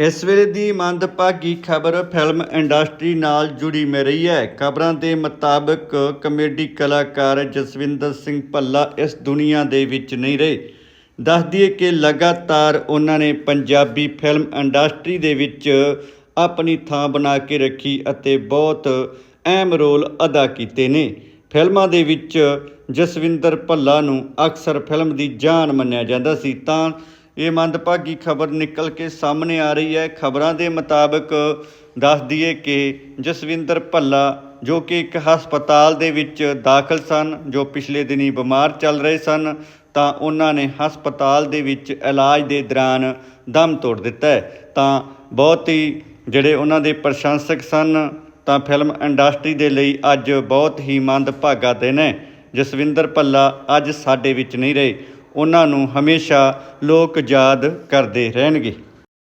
ਇਸ ਵੇਲੇ ਦੀ ਮੰਦਭਾਗੀ ਖਬਰ ਫਿਲਮ ਇੰਡਸਟਰੀ ਨਾਲ ਜੁੜੀ ਮਿਲ ਰਹੀ ਹੈ। ਖਬਰਾਂ ਦੇ ਮੁਤਾਬਕ ਕਮੇਡੀ ਕਲਾਕਾਰ ਜਸਵਿੰਦਰ ਸਿੰਘ ਭੱਲਾ ਇਸ ਦੁਨੀਆ ਦੇ ਵਿੱਚ ਨਹੀਂ ਰਹੇ। ਦੱਸ ਦਈਏ ਕਿ ਲਗਾਤਾਰ ਉਹਨਾਂ ਨੇ ਪੰਜਾਬੀ ਫਿਲਮ ਇੰਡਸਟਰੀ ਦੇ ਵਿੱਚ ਆਪਣੀ ਥਾਂ ਬਣਾ ਕੇ ਰੱਖੀ ਅਤੇ ਬਹੁਤ ਅਹਿਮ ਰੋਲ ਅਦਾ ਕੀਤੇ ਨੇ। ਫਿਲਮਾਂ ਦੇ ਵਿੱਚ ਜਸਵਿੰਦਰ ਭੱਲਾ ਨੂੰ ਅਕਸਰ ਫਿਲਮ ਦੀ ਜਾਨ ਮੰਨਿਆ ਜਾਂਦਾ ਸੀ, ਤਾਂ ਇਹ ਮੰਦਭਾਗੀ ਖਬਰ ਨਿਕਲ ਕੇ ਸਾਹਮਣੇ ਆ ਰਹੀ ਹੈ। ਖਬਰਾਂ ਦੇ ਮੁਤਾਬਕ ਦੱਸ ਦਈਏ ਕਿ ਜਸਵਿੰਦਰ ਭੱਲਾ, ਜੋ ਕਿ ਇੱਕ ਹਸਪਤਾਲ ਦੇ ਵਿੱਚ ਦਾਖਲ ਸਨ, ਜੋ ਪਿਛਲੇ ਦਿਨੀ ਬਿਮਾਰ ਚੱਲ ਰਹੇ ਸਨ, ਤਾਂ ਉਹਨਾਂ ਨੇ ਹਸਪਤਾਲ ਦੇ ਵਿੱਚ ਇਲਾਜ ਦੇ ਦੌਰਾਨ ਦਮ ਤੋੜ ਦਿੱਤਾ ਹੈ। ਤਾਂ ਬਹੁਤ ਹੀ ਜਿਹੜੇ ਉਹਨਾਂ ਦੇ ਪ੍ਰਸ਼ੰਸਕ ਸਨ, ਤਾਂ ਫਿਲਮ ਇੰਡਸਟਰੀ ਦੇ ਲਈ ਅੱਜ ਬਹੁਤ ਹੀ ਮੰਦਭਾਗਾ ਦਿਨ ਹੈ। ਜਸਵਿੰਦਰ ਭੱਲਾ ਅੱਜ ਸਾਡੇ ਵਿੱਚ ਨਹੀਂ ਰਹੇ। ਉਹਨਾਂ ਨੂੰ ਹਮੇਸ਼ਾ ਲੋਕ ਯਾਦ ਕਰਦੇ ਰਹਿਣਗੇ।